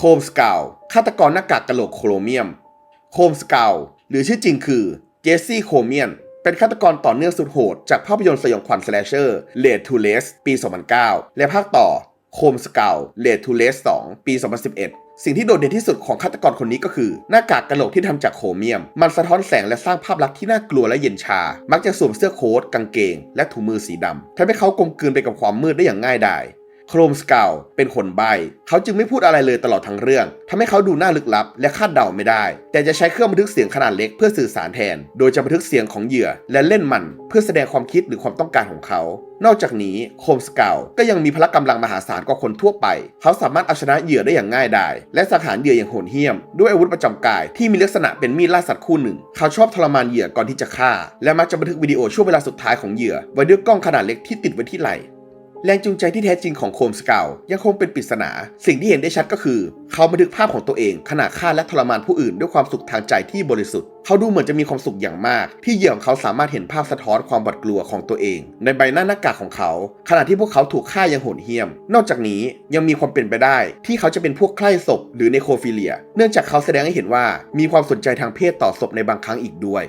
โคมสกาวฆาตกรหน้ากากกะโหลกโครเมียม โคมสกาวหรือชื่อจริงคือเจสซี่โคเมียน เป็นฆาตกรต่อเนื่องสุดโหด จากภาพยนตร์สยองขวัญสแลชเชอร์เลดทูเลสปี 2009 และภาคต่อโคมสกาวเลดทูเลส2ปี 2011 สิ่งที่โดดเด่นที่สุดของฆาตกรคนนี้ก็คือ หน้ากากกะโหลกที่ทำจากโครเมียม มันสะท้อนแสงและสร้างภาพลักษณ์ที่น่ากลัวและเย็นชา มักจะสวมเสื้อโค้ทกางเกง และถุงมือสีดำทำให้เขากลมกลืนไปกับความมืดได้อย่างง่ายดาย โครมสกาวเป็นคนใบ้เขาจึงไม่พูดอะไรเลยตลอดทั้งเรื่องทำให้เขาดูน่าลึกลับ และคาดเดาไม่ได้ แต่จะใช้เครื่องบันทึกเสียงขนาดเล็กเพื่อสื่อสารแทน โดยจะบันทึกเสียงของเหยื่อ และเล่นมัน เพื่อแสดงความคิดหรือความต้องการของเขา นอกจากนี้โคมสกาวก็ยังมีพละกำลังมหาศาลกว่าคนทั่วไป เขาสามารถเอาชนะเหยื่อได้อย่างง่ายดาย และสังหารเหยื่ออย่างโหดเหี้ยม ด้วยอาวุธประจำกายที่มีลักษณะเป็นมีดล่าสัตว์คู่หนึ่ง เขาชอบทรมานเหยื่อก่อนที่จะฆ่า และมักจะบันทึกวิดีโอช่วงเวลาสุดท้ายของเหยื่อไว้ด้วยกล้องขนาดเล็กที่ติดไว้ที่ไหล่ แรงจูงใจที่แท้จริงของโคมสเกายังคงเป็นปริศนา สิ่งที่เห็นได้ชัดก็คือ เขาบันทึกภาพของตัวเองขณะฆ่าและทรมานผู้อื่นด้วยความสุขทางใจที่บริสุทธิ์ เขาดูเหมือนจะมีความสุขอย่างมาก ที่เหยื่อของเขาสามารถเห็นภาพสะท้อนความหวาดกลัวของตัวเอง ในใบหน้าหน้ากากของเขา ขณะที่พวกเขาถูกฆ่าอย่างโหดเหี้ยม นอกจากนี้ยังมีความเป็นไปได้ ที่เขาจะเป็นพวกใคร่ศพหรือเนโครฟิเลีย เนื่องจากเขาแสดงให้เห็นว่ามีความสนใจทางเพศต่อศพในบางครั้งอีกด้วย